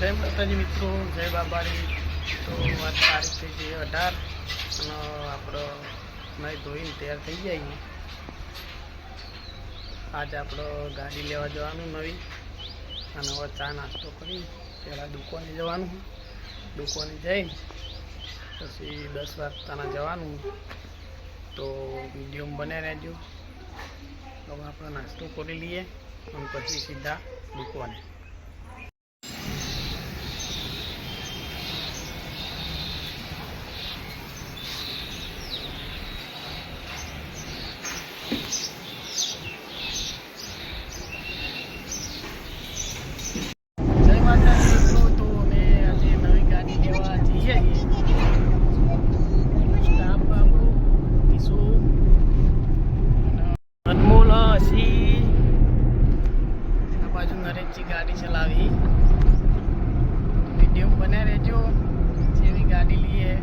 જય માતાજી મિત્રો, જય બાબારી તો આ તારીખ થઈ ગઈ, અઢાર. અને આપણો નહીં ધોઈને તૈયાર થઈ જઈએ આજે આપણો ગાડી લેવા જવાનું નવી. અને હવે ચા નાસ્તો કરી પહેલાં દુકાને જવાનું. દુકાને જઈને પછી દસ વાગતાના જવાનું. તો વીડિયો બને રહેજો. હવે આપણે નાસ્તો કરી લઈએ અને પછી સીધા દુકાને જય માતાજી મિત્રો તો અમે આજે નવી ગાડી લેવા જઈએ છીએ સ્ટાફ આપણું ઈસુ અને અનમોલ હસી આ બાજુ નરેશજી ગાડી ચલાવી વીડિયો બને રહેજો. જેવી ગાડી લઈએ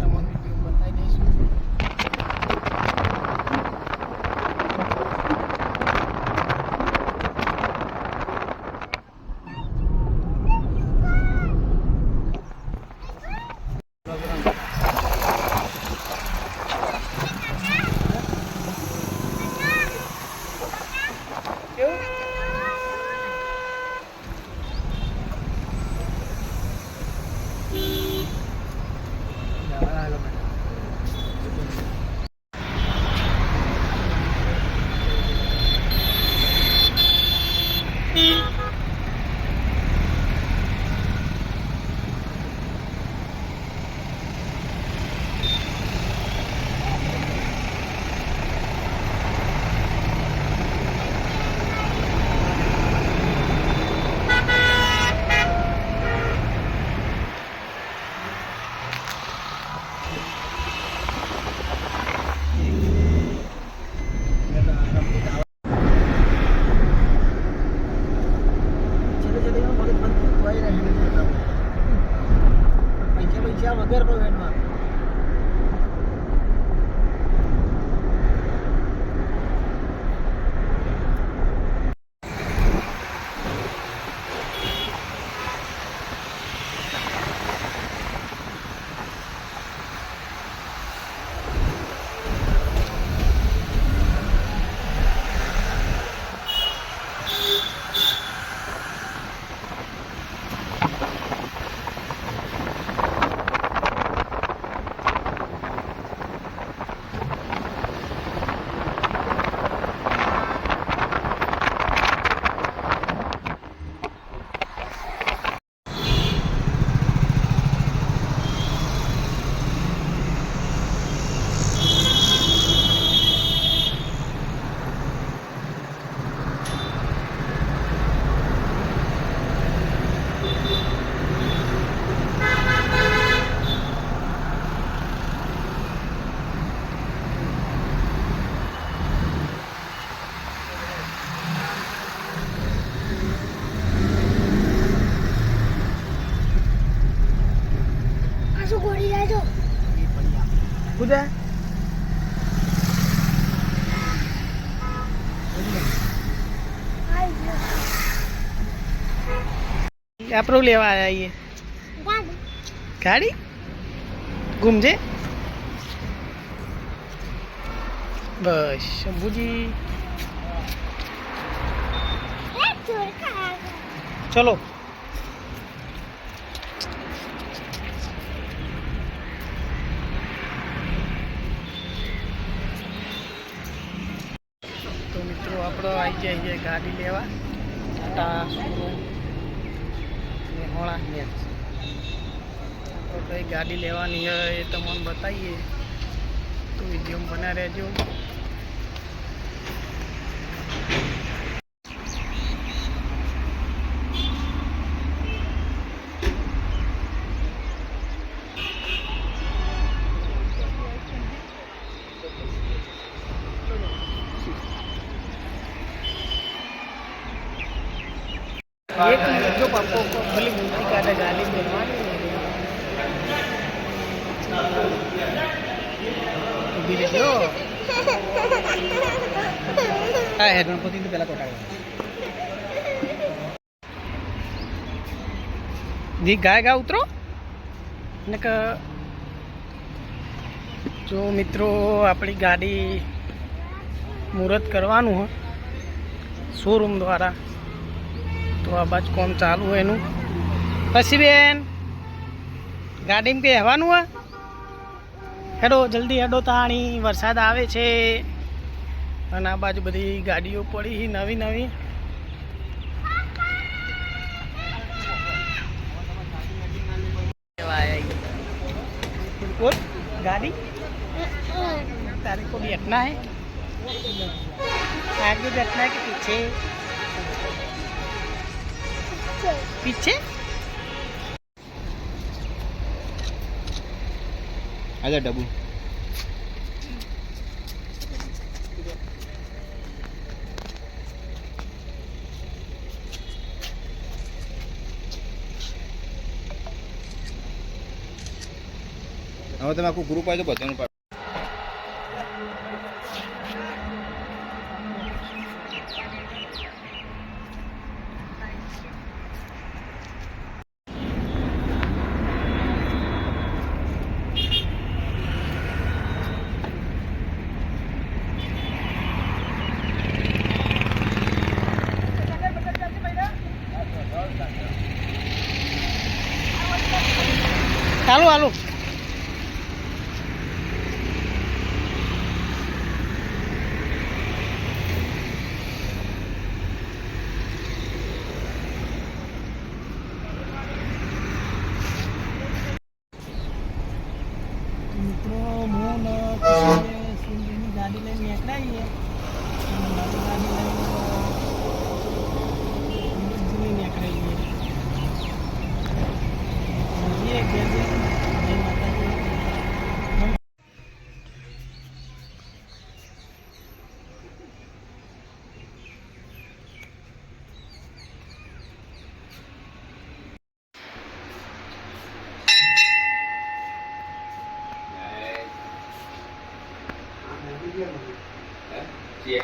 તમને બતાવી દઈશું. આપણું લેવા આવીએ ગાડી. ગુમજે? બસ શંભુજી. ચલો. આવી જાય ગાડી લેવા, ટાટા મેહોણા નેટ કઈ ગાડી લેવાની હોય એ તમને બતાવીએ. તો વીડિયો બના રહેજો એક જો પપ્પો ભલી મૂર્તિ કાઢે ગાલી રહેજો હા તો પેલા કોટાડે જી ગાય ગા ઉતરો ને કે જો મિત્રો આપણી ગાડી મુહૂર્ત કરવાનું હોય શોરૂમ દ્વારા તો આ બાજુ કોમ ચાલુ હોય એનું. પછી બેન, ગાડીમાં કંઈ હવાનું હોય? હેડો, જલ્દી હેડો તાણી, વરસાદ આવે છે. અને આ બાજુ બધી ગાડીઓ પડી નવી નવી. ગાડી? તારે કોઈ બેઠના હે? આગે બેઠના કે પીછે? पीछे पीछे આજા ડબુ હવે તમે આખું ગ્રુપ આવી તો બધાનું ગાડી લઈને નીકળાઈએ અને મારી ગાડી લઈને બીજી નીકળાઈએ મળીએ ઘેર જઈને. જય માતાજી. કોમે? હવે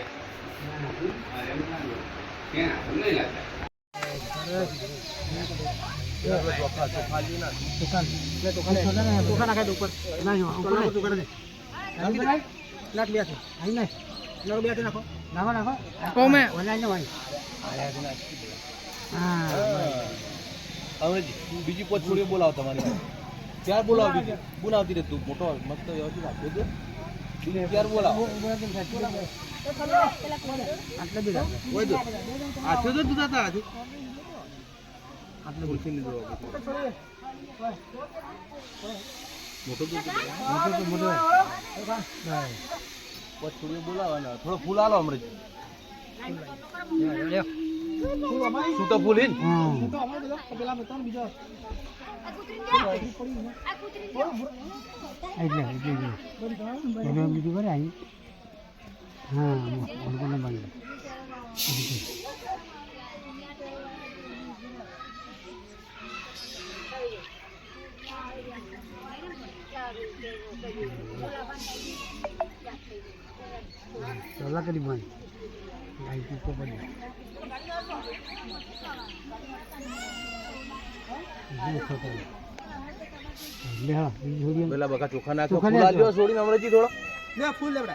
બીજી પોત છોડીઓ બોલાવો તમારી પાસે. બોલાવો બીજી બોલાવતી રે તું મોટો મસ્ત વ્યવસ્થિત આપ્યો તો બીજી ક્યારે બોલાવો કોઈ દો. આથો તો તું હતા આથી આટલે ભૂસી લીધો મોટો દૂધ. મોટો તો મોટો. પછી બોલાવાના થોડો ફૂલ આલો શું તો ફૂલ પેલા બકા ચોખા નાખો ફૂલ આલ્યો છોડીને હમણાંથી થોડો. લે ફૂલ ફૂલ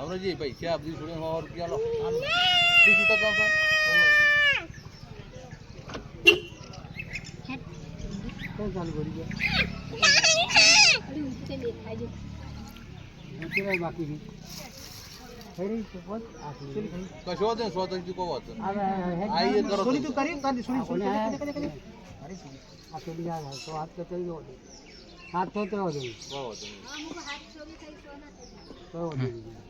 ફૂલ અમરજી પૈસા આપી છોડીને સો રૂપિયા લો બીજું થાય ચાલુ કરી દે બાકી કશો હતો સો તો કહો હતો હવે કરો. સોની તું કરી? તારી સોની સોની આ પેલી આ તો ગયો હાથ દે અમરેજી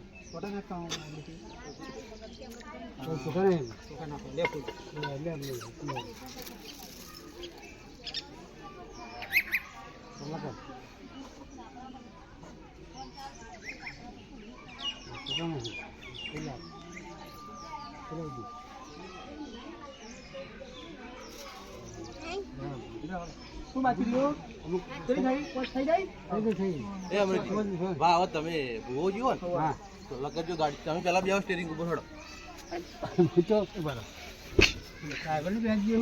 વાહ હવે તમે ભૂવો જીવો ને તો લગજો ગાડી. તમે પેલા બે સ્ટેરિંગ ઉપર હડો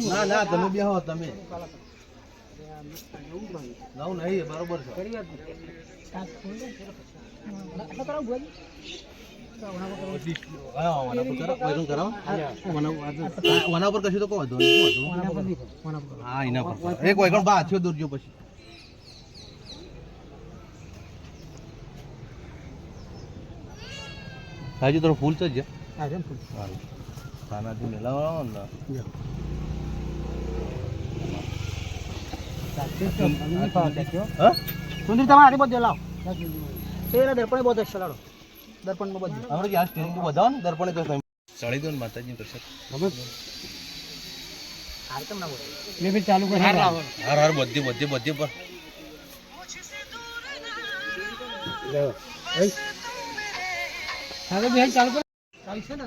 ના ના, તમે બે હો તમે. નવ નહીં, બરોબર છે. વના પર કશું તો કહો? હા, એના પર એક વાયકણ બા હાથીઓ દોરજો પછી. હાજી તો ફૂલ છે જ. સારું. ખાનાથી મેલાવો ને હા? સુંદર તમે આરી બધે લાવ તેરા દર્પણ બહુ અચ્છા લાડો દર્પણમાં બધું. આપણે ગેસ સ્ટેરિંગ તો બધાવો ને દર્પણે તો ચડી દો ને માતાજી કરશે હાર કેમ ના બોલે? મેં બી ચાલુ કરી. હાર લાવો. હાર હાર બધી બધી બધી પર. હવે બે ચાલુ કરો. ચાલુ છે ને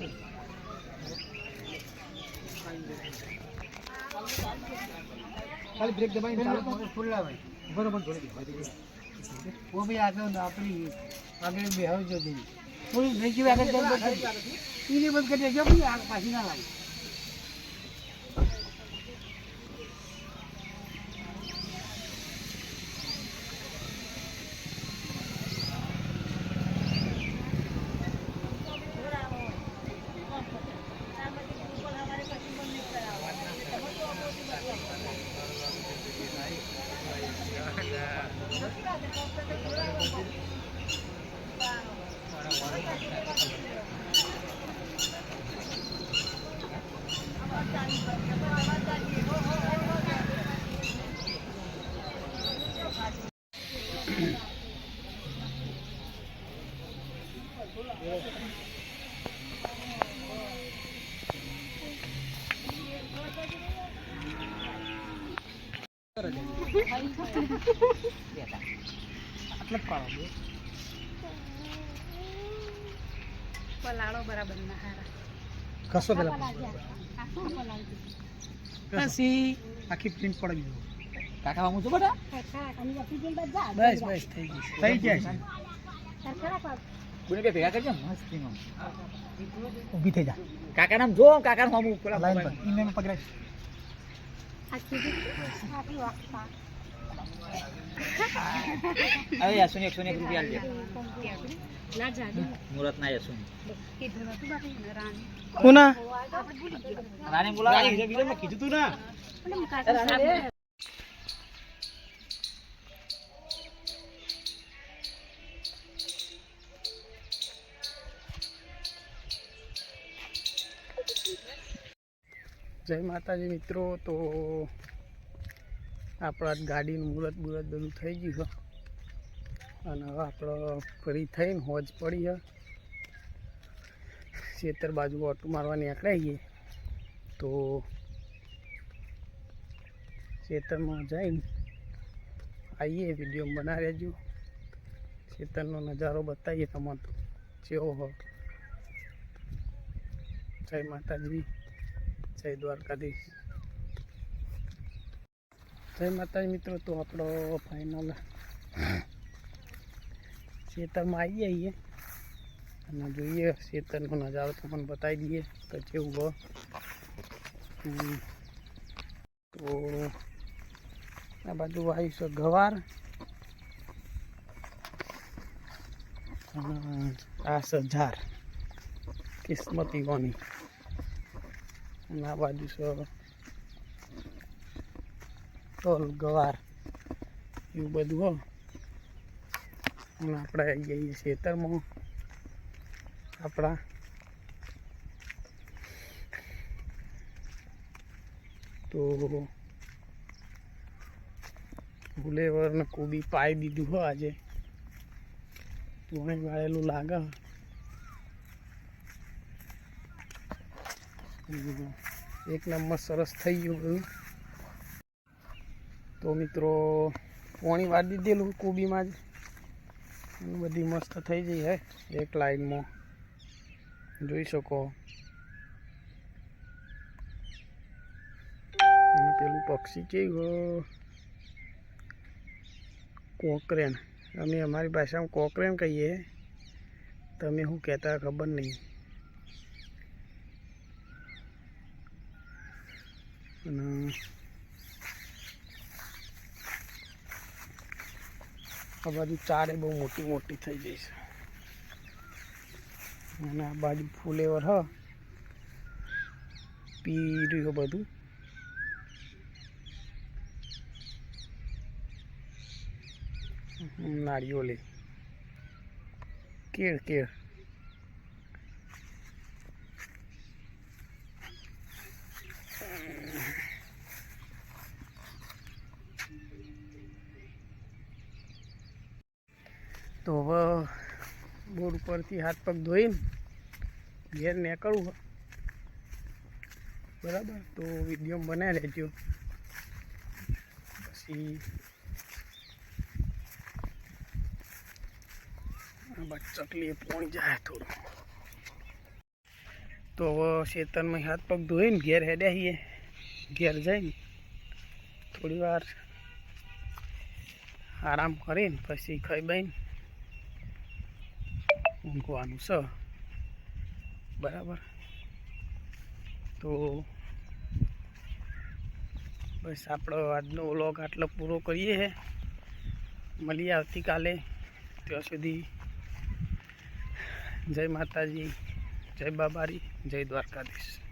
ખાલી બ્રેક દબાઈને ચાલુ ફૂલ લાવે બરોબર જોડી वो भी આગળ આપણી આગળ બેહવ જો દી કોઈ નહીં આગળ ચાલ બંધ કરી દેજો ભાઈ આગ પાછી ના લાગે આટલે જ પાડો પલાળો બરાબર ના હારા. કસો પેલા પછી આખી પ્રિન્ટ પડી ગયું કાકા છું બેટા? બસ બસ થઈ ગઈ થઈ ગયા બે ભેગા કરજો? મસ્તીમાં ઊભી થઈ જા. કાકા નામ જો કાકા નામ લાઈન પર. ઇને પકડાય હવે યાસુ ને એકસો ને એક રૂપિયા આલજે મુરત ના યાસુ કોના રાણી બોલાવ કીધું તું ના જય માતાજી મિત્રો તો આપણા ગાડીનું મુહૂર્ત બુરત બધું થઈ ગયું છે. અને હવે આપણો ફરી થઈને હોજ પડી છે. ખેતર બાજુ ઓટો મારવાની આંકડાઈએ તો ખેતરમાં જઈને આવીએ વીડિયો બનાવી રહેજો. ખેતરનો નજારો બતાવીએ તમને જેવો હોય જય માતાજી, જય દ્વારકાધીશ. જય માતાજી મિત્રો, તો આપણો ફાઇનલ ખેતરમાં આવી જઈએ અને જોઈએ ખેતરનો નજારો તો પણ બતાવી દઈએ તો કેવું હોય. તો આ બાજુ વાયુ છે ગવાર. આ સજાર ઝાર. કિસ્મતી વાની અને આ બાજુ છે તોલ ગવાર. એવું બધું હો. અને આપણે આવી જઈએ ખેતરમાં. આપણા. તો ભૂલેવરને કોબી પાઈ દીધું હો આજે. પાણી વાળેલું લાગે. એક નંબર સરસ થઈ ગયું બધું. તો મિત્રો, પોણી વાર દીધેલું કોબીમાં જ. બધી મસ્ત થઈ ગઈ હે, એક લાઈનમાં. જોઈ શકો. પેલું પક્ષી કેવું કોકરેન. અમે અમારી ભાષામાં કોકરેન કહીએ. તમે શું કહેતા ખબર નહીં. અને આ બાજુ ચારે બહુ મોટી મોટી થઈ ગઈ છે. અને આ બાજુ ફુલેવર હ. પી રહ્યું બધું. નાળિયોલી કેળ કેળ તો હવે બોર્ડ ઉપરથી હાથ પગ ધોઈને ઘેર નીકળવું. બરાબર? તો વીડિયો બનાવી લેજો પછી ચકલી પોણી જાય થોડું. તો હવે શેતરમાં હાથ પગ ધોઈને ઘેર હેડ્યા છીએ. ઘેર જઈને થોડી વાર આરામ કરીને પછી ખાઈ બાઈને ઊંઘવાનું છે બરાબર? તો બસ આપણો આજનો વ્લોગ આટલો પૂરો કરીએ છે મળીએ આવતીકાલે. ત્યાં સુધી જય માતાજી, જય બાબારી, જય દ્વારકાધીશ.